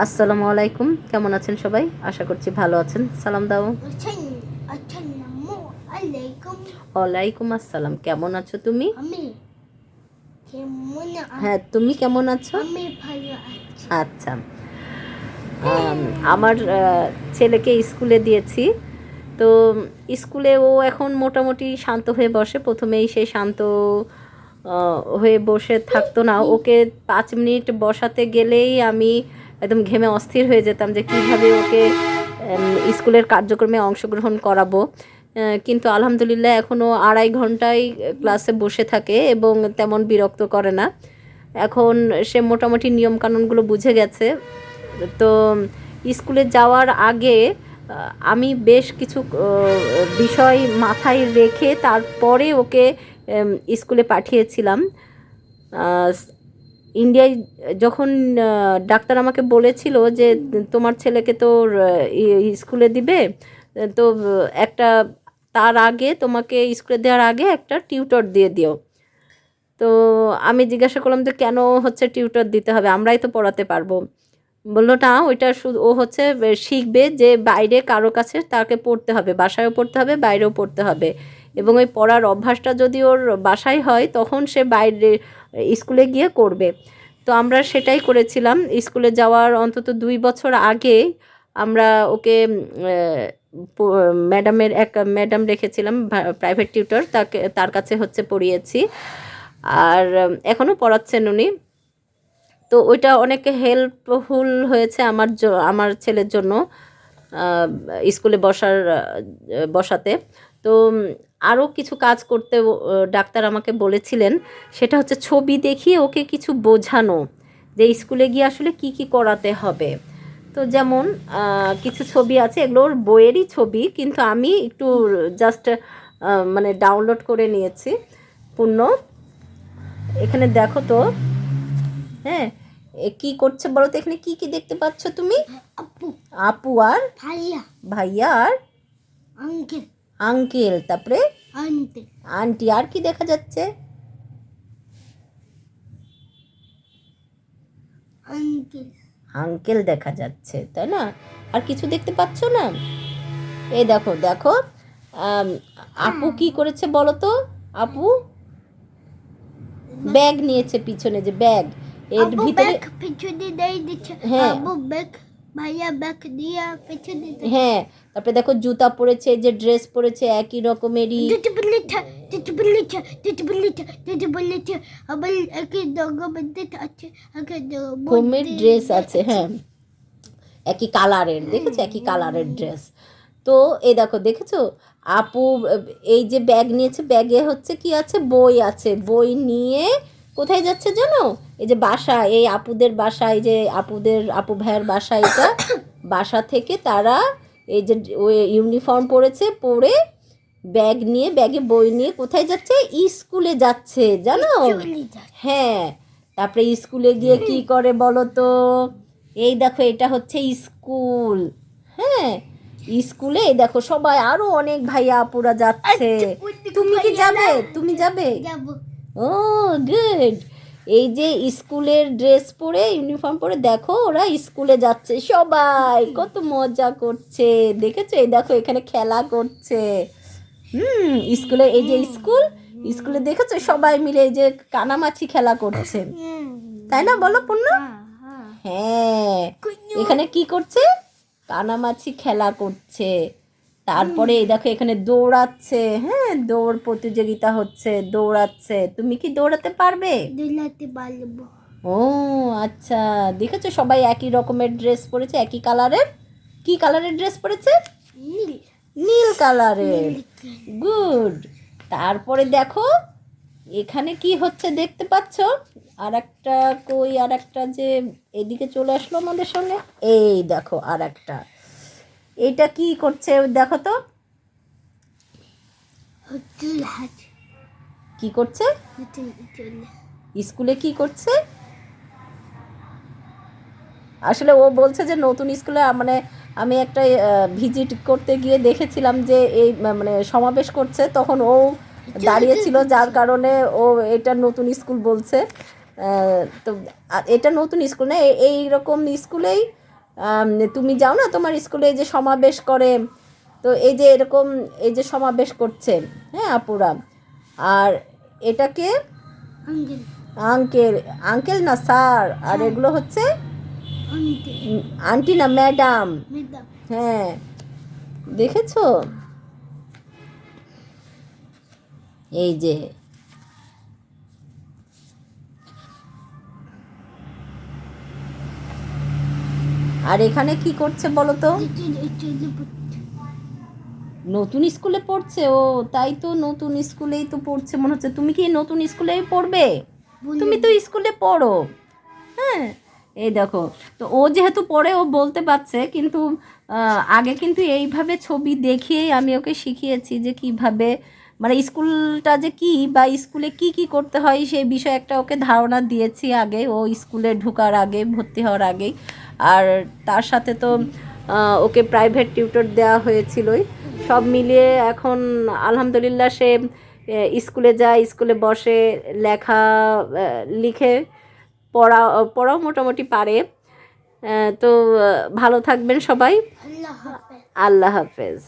আসসালামু আলাইকুম। কেমন আছেন সবাই? আশা করছি ভালো আছেন। সালাম দাও। ওয়ালাইকুম আসসালাম। কেমন আছো তুমি? হ্যাঁ তুমি কেমন আছি? আচ্ছা। আমার ছেলেকে স্কুলে দিয়েছি। তো স্কুলে ও এখন মোটামুটি শান্ত হয়ে বসে। প্রথমেই সে শান্ত হয়ে বসে থাকতো না। ওকে পাঁচ মিনিট বসাতে গেলেই আমি একদম ঘেমে অস্থির হয়ে যেতাম যে কীভাবে ওকে স্কুলের কার্যক্রমে অংশগ্রহণ করাবো। কিন্তু আলহামদুলিল্লাহ এখনও আড়াই ঘন্টায় ক্লাসে বসে থাকে এবং তেমন বিরক্ত করে না। এখন সে মোটামুটি নিয়মকানুনগুলো বুঝে গেছে। তো, স্কুলে যাওয়ার আগে আমি বেশ কিছু বিষয় মাথায় রেখে তারপরে ওকে স্কুলে পাঠিয়েছিলাম। ইন্ডিয়ায় যখন ডাক্তার আমাকে বলেছিল যে তোমার ছেলেকে তো স্কুলে দিবে, তো, একটা তার আগে তোমাকে স্কুলে দেওয়ার আগে একটা টিউটর দিয়ে দিও। তো আমি জিজ্ঞাসা করলাম যে কেন হচ্ছে টিউটর দিতে হবে? আমরাই তো পড়াতে পারব। বলল, না, ওইটা শুধু ও হচ্ছে শিখবে যে বাইরে কারও কাছে তাকে পড়তে হবে, বাসায়ও পড়তে হবে, বাইরেও পড়তে হবে। এবং ওই পড়ার অভ্যাসটা যদি ওর বাসায় হয়, তখন সে বাইরে, স্কুলে গিয়ে করবে। তো আমরা সেটাই করেছিলাম। স্কুলে যাওয়ার অন্তত দুই বছর আগে আমরা ওকে ম্যাডামের এক, ম্যাডাম রেখেছিলাম প্রাইভেট টিউটর। তাকে, তার কাছে হচ্ছে পড়িয়েছি। আর এখনও পড়াচ্ছেন উনি। তো ওইটা অনেক হেল্পফুল হয়েছে আমার আমার ছেলের জন্য স্কুলে বসার বসাতে। তো আরও কিছু কাজ করতে ডাক্তার আমাকে বলেছিলেন। সেটা হচ্ছে ছবি দেখিয়ে ওকে কিছু বোঝানো যে স্কুলে গিয়ে আসলে কি কি করাতে হবে। তো যেমন কিছু ছবি আছে এগুলো ওর বইয়েরই ছবি কিন্তু আমি একটু জাস্ট মানে ডাউনলোড করে নিয়েছি। পূর্ণ। এখানে দেখো তো হ্যাঁ এ কি করছে বলো তো এখানে কি কি দেখতে পাচ্ছ তুমি? আপু। আপু আর? ভাইয়া। ভাইয়া আর? আঙ্কেল আঙ্কেল তারপরে? আন্টি। আন্টি আর কি দেখা যাচ্ছে? আঙ্কেল। আঙ্কেল দেখা যাচ্ছে তাই না? আর কিছু দেখতে পাচ্ছ না? এই দেখো দেখো আপু কি করেছে বলো তো? আপু? ব্যাগ নিয়েছে পিছনে যে ব্যাগ। এর ভিতরে পিছনে দেই দিচ্ছে। হ্যাঁ। ব্যাগ ভাইয়া দিয়া পিছনে হ্যাঁ তারপরে দেখো জুতা পরেছে যে ড্রেস পরেছে একই রকমেরই। ঘুমের ড্রেস আছে হ্যাঁ। একই কালারের দেখেছ? একই কালারের ড্রেস তো এই দেখো দেখেছ? আপু এই যে ব্যাগ নিয়েছে ব্যাগে হচ্ছে কি আছে? বই আছে। বই নিয়ে কোথায় যাচ্ছে জানো? এই যে বাসা এই আপুদের বাসা এই যে আপুদের আপু ভাইয়ের বাসা এটা। বাসা থেকে তারা এই যে ওই ইউনিফর্ম পরেছে পরে ব্যাগ নিয়ে ব্যাগে বই নিয়ে কোথায় যাচ্ছে? স্কুলে যাচ্ছে জানো? হ্যাঁ তারপরে স্কুলে গিয়ে কি করে বলো তো এই দেখো এটা হচ্ছে স্কুল। হ্যাঁ স্কুলে দেখো সবাই আরও অনেক ভাইয়া আপুরা যাচ্ছে। তুমি কি যাবে? তুমি যাবে? যাব। ও গুড এই যে স্কুলের ড্রেস পরে ইউনিফর্ম পরে দেখো ওরা স্কুলে যাচ্ছে সবাই। কত মজা করছে। দেখেছ? এই দেখো এখানে খেলা করছে। হুম স্কুলে এই যে স্কুল স্কুলে দেখেছ? সবাই মিলে এই যে কানামাছি খেলা করছে। তাই না বলো পূর্ণ? হ্যাঁ এখানে কি করছে? কানামাছি খেলা করছে। তারপরে এই দেখো এখানে দৌড়াচ্ছে হ্যাঁ দৌড় প্রতিযোগিতা হচ্ছে দৌড়াচ্ছে। তুমি কি দৌড়াতে পারবে? দিলাতে পারব। ও আচ্ছা। দেখেছ সবাই একই রকমের ড্রেস পরেছে একই কালারের? কি কালারের ড্রেস পরেছে? নীল। নীল কালারের। গুড। তারপরে দেখো এখানে কি হচ্ছে দেখতে পাচ্ছ? আর একটা কই আর একটা যে এদিকে চলে আসলো আমাদের সঙ্গে? এই দেখো আর একটা এটা কি করছে দেখো তো। কি করছে? স্কুলে কি করছে? আসলে ও বলছে যে নতুন স্কুলে মানে আমি একটা ভিজিট করতে গিয়ে দেখেছিলাম যে এই মানে সমাবেশ করছে। তখন ও দাঁড়িয়েছিল যার কারণে ও এটা নতুন স্কুল বলছে। তো এটা নতুন স্কুল না এ- এই রকম স্কুলেই তুমি যাও না তোমার স্কুলে যে সমাবেশ করে তো এই যে এরকম এই যে সমাবেশ করছে হ্যাঁ আপুরা? আর এটাকে? আঙ্কেল। আঙ্কেল। না স্যার? আর এগুলো হচ্ছে? আন্টি না ম্যাডাম? ম্যাডাম। হ্যাঁ। দেখেছ? এই যে আর এখানে কি করছে বলো তো নতুন স্কুলে পড়ছে? ও তাই তো নতুন স্কুলেই তো পড়ছে মনে হচ্ছে। তুমি কি নতুন স্কুলেই পড়বে? তুমি তো স্কুলে পড়ো। হ্যাঁ এই দেখো। তো ও যেহেতু পড়ে ও বলতে পারছে কিন্তু আগে কিন্তু এইভাবে ছবি দেখিয়েই আমি ওকে শিখিয়েছি যে কীভাবে মানে স্কুলটা যে কি বা স্কুলে কি কি করতে হয় সেই বিষয়ে একটা ওকে ধারণা দিয়েছি আগে। ও স্কুলে ঢোকার আগে ভর্তি হওয়ার আগেই। আর তার সাথে তো ওকে প্রাইভেট টিউটর দেওয়া হয়েছিলই। সব মিলিয়ে এখন আলহামদুলিল্লাহ সে স্কুলে যায় স্কুলে বসে লেখা লিখে পড়া পড়াও মোটামুটি পারে। তো ভালো থাকবেন সবাই। আল্লাহ আল্লাহ হাফেজ।